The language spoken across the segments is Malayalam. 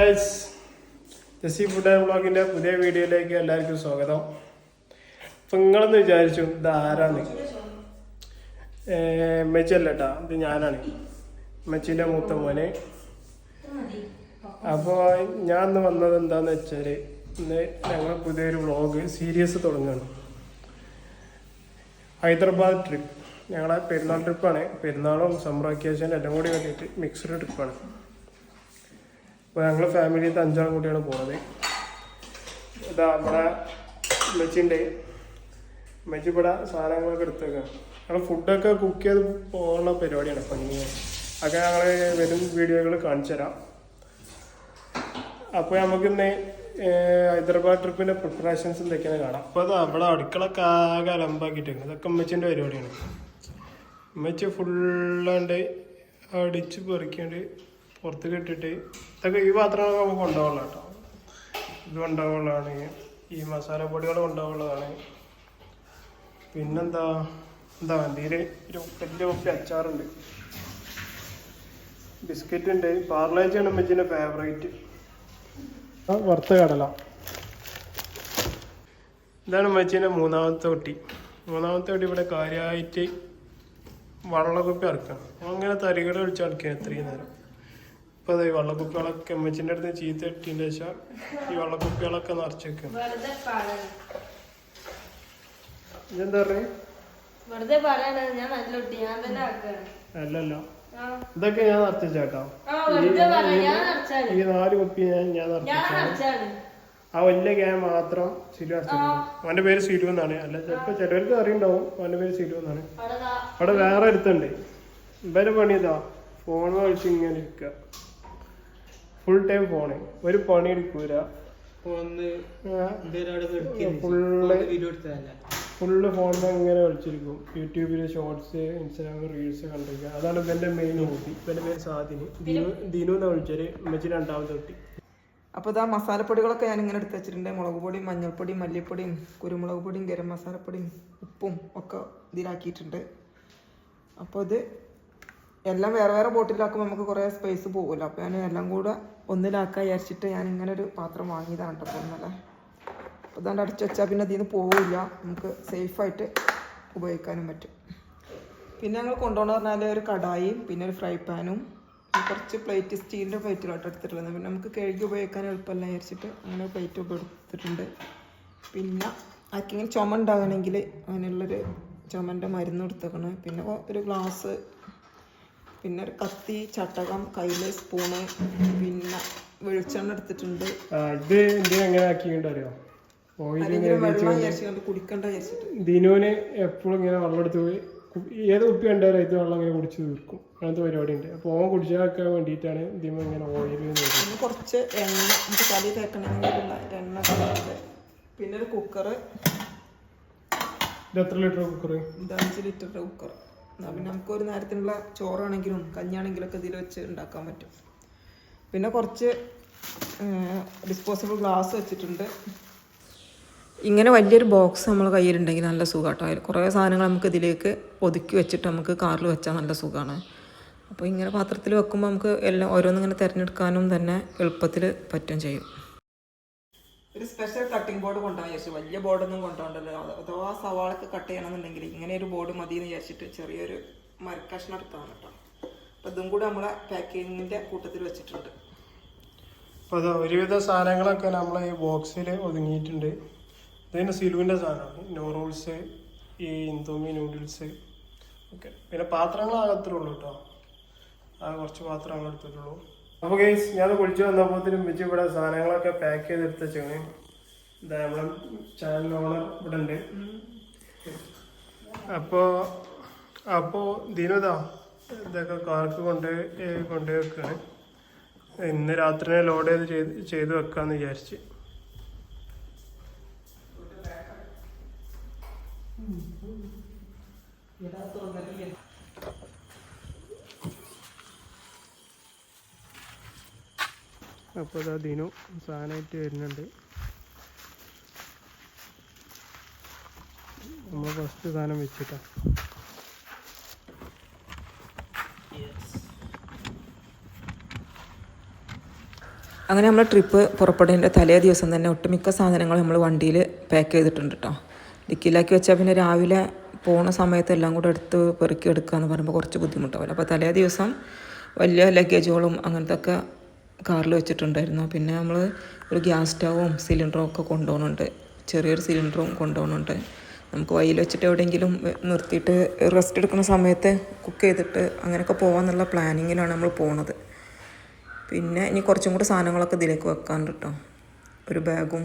ജസി ഫുഡ് ബ്ലോഗിന്റെ പുതിയ വീഡിയോയിലേക്ക് എല്ലാവർക്കും സ്വാഗതം. അപ്പൊ നിങ്ങളെന്ന് വിചാരിച്ചു ഇത് ആരാണ്? മെച്ചല്ല കേട്ടാ ഇത് ഞാനാണ്. മെച്ചിന്റെ മൂത്ത മോനെ. അപ്പോൾ ഞാൻ ഇന്ന് വന്നത് എന്താന്ന് വെച്ചാൽ ഇന്ന് ഞങ്ങൾ പുതിയൊരു വ്ളോഗ് സീരീസ് തുടങ്ങുകയാണ് ഹൈദരാബാദ് ട്രിപ്പ് ഞങ്ങളെ പെരുന്നാൾ ട്രിപ്പാണ് പെരുന്നാളും സമ്മർ വെക്കേഷൻ എല്ലാം കൂടി വേണ്ടിയിട്ട് മിക്സ്ഡ് ട്രിപ്പാണ് അപ്പോൾ ഞങ്ങൾ ഫാമിലിത്തെ അഞ്ചാളും കൂട്ടിയാണ് പോകുന്നത് ഇതാ നമ്മുടെ മെച്ചിന്റെ മെച്ചി ഇവിടെ സാധനങ്ങളൊക്കെ എടുത്തേക്കാം. ഞങ്ങൾ ഫുഡൊക്കെ കുക്ക് ചെയ്ത് പോകുന്ന പരിപാടിയാണ് പണി അതൊക്കെ ഞങ്ങൾ വരും വീഡിയോകൾ കാണിച്ചു തരാം. അപ്പോൾ നമുക്കിന്ന് ഹൈദരാബാദ് ട്രിപ്പിന്റെ പ്രിപ്പറേഷൻസ് എന്തൊക്കെയാണ് കാണാം. അപ്പോൾ അത് അവിടെ അടുക്കളൊക്കെ ആകെ അലമ്പാക്കിയിട്ടുണ്ട് ഇതൊക്കെ അമ്മച്ചിന്റെ പരിപാടിയാണ്. അമ്മച്ചി ഫുള്ളാണ്ട് അടിച്ച് പെറുക്കിയാണ്ട് പുറത്ത് കെട്ടിട്ട് ഇതൊക്കെ ഈ പാത്രങ്ങളൊക്കെ നമുക്ക് കൊണ്ടുപോകാനുള്ള കേട്ടോ. ഇത് കൊണ്ടുപോകാനുള്ളതാണ് ഈ മസാല പൊടികൾ കൊണ്ടുപോകാനുള്ളതാണ് പിന്നെന്താ? എന്താ എന്തെങ്കിലും ഒരു വലിയ കുപ്പി അച്ചാറുണ്ട്. ബിസ്ക്കറ്റ് ഉണ്ട് പാർലേജാണ് അമ്മച്ചിന്റെ ഫേവറേറ്റ് വറുത്ത കടല. ഇതാണ് അമ്മച്ചീന്റെ മൂന്നാമത്തെ കുട്ടി. മൂന്നാമത്തെ കുട്ടി ഇവിടെ കാര്യമായിട്ട് വള്ളക്കുപ്പി ഇറക്കണം അങ്ങനെ തരികട ഒഴിച്ച് ഇറക്കുക എത്രയും നേരം. ഇപ്പൊ ഈ വള്ളക്കുപ്പികളൊക്കെ അമ്മച്ചിന്റെ അടുത്ത് ചീത്ത ഇട്ടതിന് ശേഷം ഈ വള്ളക്കുപ്പികളൊക്കെ നിറച്ച് വെക്കും. പറയണം. ഇതെന്താ പറഞ്ഞേ? വെറുതെ പറയാണ് ഞാൻ നല്ല കുട്ടി ഞാൻ തന്നെ ആക്കാണ് അല്ലല്ല. ആ. ഇതൊക്കെ ഞാൻ നിറച്ചാണ് ഈ നാല് കുപ്പി ഞാൻ ഞാൻ ആ വലിയ ക്യാൻ മാത്രം സിലു അവന്റെ പേര് സിലു എന്നാണ്. അല്ല ചിലപ്പോ ചിലവർക്ക് അറിയുണ്ടാവും അവന്റെ പേര് സിലു എന്നാണ്. അവിടെ വേറെ അടുത്തുണ്ട് ഇവരെ പണിതാ. ഫോൺ കളിച്ച് ഇങ്ങനെ ഇരിക്കുക ഫുൾ ടൈം ഫോണ് ഒരു പണി എടുക്കൂല. Full video എടുത്തതല്ല? ഫുള്ള് ഫോണിൽ ഇങ്ങനെ കളിച്ചിരിക്കും. യൂട്യൂബിൽ ഷോർട്സ് ഇൻസ്റ്റാഗ്രാമിൽ റീൽസ് കണ്ടിരിക്കുക. അതാണ് എന്റെ മെയിൻ ഹോബി ഇവന്റെ പേര് സാദിന് ദിനു ദിനു എന്ന് വിളിച്ചാൽ ഉമ്മച്ചി രണ്ടാമത്തെ കുട്ടി അപ്പോൾ ഇതാ മസാലപ്പൊടികളൊക്കെ ഞാൻ ഇങ്ങനെ എടുത്ത് വെച്ചിട്ടുണ്ട്. മുളക് പൊടിയും മഞ്ഞൾപ്പൊടിയും മല്ലിപ്പൊടിയും കുരുമുളക് പൊടിയും ഗരം മസാലപ്പൊടിയും ഉപ്പും ഒക്കെ ഇതിലാക്കിയിട്ടുണ്ട്. അപ്പോൾ ഇത് എല്ലാം വേറെ വേറെ ബോട്ടിലാക്കുമ്പോൾ നമുക്ക് കുറേ സ്പേസ് പോകുമല്ലോ അപ്പോൾ ഞാൻ എല്ലാം കൂടെ ഒന്നിലാക്കാൻ വിചാരിച്ചിട്ട് ഞാൻ ഇങ്ങനെ ഒരു പാത്രം വാങ്ങിയതാണ് കേട്ടോ ഇന്നലെ. അപ്പോൾ ഇതാണ്ട് അടിച്ചു വെച്ചാൽ പിന്നെ അതിൽ നിന്ന് പോവില്ല. നമുക്ക് സേഫായിട്ട് ഉപയോഗിക്കാനും പറ്റും. പിന്നെ ഞങ്ങൾ കൊണ്ടുപോകണമെന്ന് പറഞ്ഞാൽ ഒരു കടായിയും പിന്നെ ഒരു ഫ്രൈ പാനും കുറച്ച് പ്ലേറ്റ് സ്റ്റീലിന്റെ പ്ലേറ്റിലോട്ട് എടുത്തിട്ടുള്ളത്. പിന്നെ നമുക്ക് കഴുകി ഉപയോഗിക്കാൻ എളുപ്പമല്ല വിചാരിച്ചിട്ട് അങ്ങനെ പ്ലേറ്റ് ഉപയോഗിച്ചിട്ടുണ്ട് പിന്നെ ആർക്കെങ്കിലും ചുമ ഉണ്ടാകണമെങ്കിൽ അതിനുള്ളൊരു ചുമന്റെ മരുന്ന് എടുത്തേക്കണം പിന്നെ ഒരു ഗ്ലാസ് പിന്നെ ഒരു കത്തി ചട്ടകം കയ്യിൽ സ്പൂണ് പിന്നെ വെളിച്ചെണ്ണ എടുത്തിട്ടുണ്ട്. ഇത് എന്തിനാ അങ്ങനെ ആക്കിയിട്ട് അറിയോ? ഓയിൽ അല്ലെങ്കിൽ വെള്ളം വിചാരിച്ചുകൊണ്ട് കുടിക്കണ്ട ദിനുവിന് എപ്പോഴും ഇങ്ങനെ വെള്ളം എടുത്ത് പോയി ഏത് കുപ്പി കണ്ടാലും ഇത് വെള്ളം ഇങ്ങനെ കുടിച്ച് തീർക്കും. അങ്ങനത്തെ പരിപാടി ഉണ്ട് അപ്പോൾ ഓൻ കുടിച്ചാക്കാൻ വേണ്ടിയിട്ടാണ് ഇതിമ ഇങ്ങനെ ഓയിൽ കുറച്ച് എണ്ണ നമുക്ക് തലയിൽ തേക്കണമെങ്കിലുള്ള എണ്ണ ഇട്ടിട്ടുണ്ട്. പിന്നെ ഒരു കുക്കർ ഇത് എത്ര ലിറ്റർ കുക്കർ ഇത് അഞ്ച് ലിറ്ററിന്റെ കുക്കർ എന്നാൽ പിന്നെ നമുക്ക് ഒരു നേരത്തിനുള്ള ചോറാണെങ്കിലും കഞ്ഞാണെങ്കിലും ഒക്കെ ഇതിൽ വെച്ച് ഉണ്ടാക്കാൻ പറ്റും. പിന്നെ കുറച്ച് ഡിസ്പോസിബിൾ ഗ്ലാസ് വെച്ചിട്ടുണ്ട്. ഇങ്ങനെ വലിയൊരു ബോക്സ് നമ്മൾ കയ്യിലുണ്ടെങ്കിൽ നല്ല സുഖമായിട്ടോ കുറേ സാധനങ്ങൾ നമുക്ക് ഇതിലേക്ക് ഒതുക്കി വെച്ചിട്ട് നമുക്ക് കാറിൽ വെച്ചാൽ നല്ല സുഖമാണ് അപ്പോൾ ഇങ്ങനെ പാത്രത്തിൽ വെക്കുമ്പോൾ നമുക്ക് എല്ലാം ഓരോന്നിങ്ങനെ തിരഞ്ഞെടുക്കാനും തന്നെ എളുപ്പത്തിൽ പറ്റും ചെയ്യും. ഒരു സ്പെഷ്യൽ കട്ടിംഗ് ബോർഡ് കൊണ്ടുപോകാൻ വിചാരിച്ചു വലിയ ബോർഡൊന്നും കൊണ്ടുപോകണ്ടല്ലോ. അഥവാ സവാളൊക്കെ കട്ട് ചെയ്യണമെന്നുണ്ടെങ്കിൽ ഇങ്ങനെ ഒരു ബോർഡ് മതി എന്ന് വിചാരിച്ചിട്ട് ചെറിയൊരു മരക്കഷ്ണം എടുത്താണ് കേട്ടോ അപ്പം ഇതും കൂടെ നമ്മളെ പാക്കിങ്ങിന്റെ കൂട്ടത്തിൽ വെച്ചിട്ടുണ്ട്. അപ്പോൾ അത് ഒരുവിധ സാധനങ്ങളൊക്കെ നമ്മൾ ഈ ബോക്സിൽ ഒതുങ്ങിയിട്ടുണ്ട്. ഇതിന് സിലുവിന്റെ സാധനമാണ്. നൂഡിൽസ് ഈ ഇന്തോമി നൂഡിൽസ് ഓക്കെ പിന്നെ പാത്രങ്ങൾ അകത്തുള്ളൂ കേട്ടോ ആ കുറച്ച് പാത്രങ്ങൾ എടുത്തിട്ടുള്ളൂ. അപ്പോൾ ഗൈസ് ഞാൻ കുളിച്ചു വന്നപ്പോഴത്തേനും വെച്ച് ഇവിടെ സാധനങ്ങളൊക്കെ പാക്ക് ചെയ്തെടുത്ത് വെച്ചാണ് ഇതാ നമ്മളെ ചാനൽ ഓണർ ഇവിടെ ഉണ്ട്. അപ്പോൾ അപ്പോൾ ദിനുതാ ഇതൊക്കെ കാർക്ക് കൊണ്ട് കൊണ്ടുപോയി വെക്കുകയാണ് ഇന്ന് രാത്രി ലോഡ് ചെയ്ത് ചെയ്ത് വെക്കാന്ന് വിചാരിച്ച്. അപ്പോൾ അതാ ദിനു സാധനമായിട്ട് വരുന്നുണ്ട്. നമ്മൾ ഫസ്റ്റ് സാധനം വെച്ചിട്ടാ. അങ്ങനെ നമ്മൾ ട്രിപ്പ് പുറപ്പെടേണ്ട തലേ ദിവസം തന്നെ ഒട്ടുമിക്ക സാധനങ്ങളും നമ്മൾ വണ്ടിയിൽ പാക്ക് ചെയ്തിട്ടുണ്ട് കേട്ടോ ഡിക്കിയിലാക്കി വെച്ചാൽ പിന്നെ രാവിലെ പോണ സമയത്ത് എല്ലാം കൂടെ എടുത്ത് പെറുക്കി എടുക്കുക എന്ന് പറയുമ്പോൾ കുറച്ച് ബുദ്ധിമുട്ടാവില്ല അപ്പോൾ തലേ ദിവസം വലിയ ലഗേജുകളും അങ്ങനത്തെ ഒക്കെ കാറിൽ വെച്ചിട്ടുണ്ടായിരുന്നു. പിന്നെ നമ്മൾ ഒരു ഗ്യാസ് സ്റ്റവും സിലിണ്ടറും ഒക്കെ കൊണ്ടുപോകുന്നുണ്ട്. ചെറിയൊരു സിലിണ്ടറും കൊണ്ടുപോകുന്നുണ്ട്. നമുക്ക് വയ്യിൽ വെച്ചിട്ട് എവിടെയെങ്കിലും നിർത്തിയിട്ട് റെസ്റ്റ് എടുക്കുന്ന സമയത്ത് കുക്ക് ചെയ്തിട്ട് അങ്ങനെയൊക്കെ പോകാമെന്നുള്ള പ്ലാനിങ്ങിലാണ് നമ്മൾ പോണത്. പിന്നെ ഇനി കുറച്ചും കൂടെ സാധനങ്ങളൊക്കെ ഇതിലേക്ക് വെക്കാനുണ്ട് കേട്ടോ ഒരു ബാഗും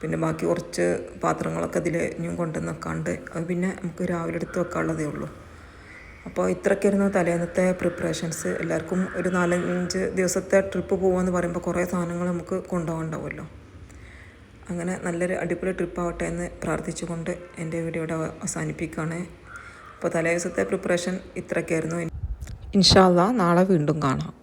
പിന്നെ ബാക്കി കുറച്ച് പാത്രങ്ങളൊക്കെ ഇതിൽ ഇനിയും കൊണ്ടുവന്ന് വെക്കാണ്ട്. അത് പിന്നെ നമുക്ക് രാവിലെ എടുത്ത് വെക്കാനുള്ളതേ ഉള്ളൂ. അപ്പോൾ ഇത്രയ്ക്കായിരുന്നു തലേന്നത്തെ പ്രിപ്പറേഷൻസ് എല്ലാവർക്കും ഒരു നാലഞ്ച് ദിവസത്തെ ട്രിപ്പ് പോകുമെന്ന് പറയുമ്പോൾ കുറേ സാധനങ്ങൾ നമുക്ക് കൊണ്ടുപോകണ്ടാവുമല്ലോ. അങ്ങനെ നല്ലൊരു അടിപൊളി ട്രിപ്പ് ആവട്ടെ എന്ന് പ്രാർത്ഥിച്ചുകൊണ്ട് എന്റെ വീഡിയോ ഇവിടെ അവസാനിപ്പിക്കുകയാണ്. അപ്പോൾ തലേ ദിവസത്തെ പ്രിപ്പറേഷൻ ഇത്രയ്ക്കായിരുന്നു. ഇൻഷാല്ല നാളെ വീണ്ടും കാണാം.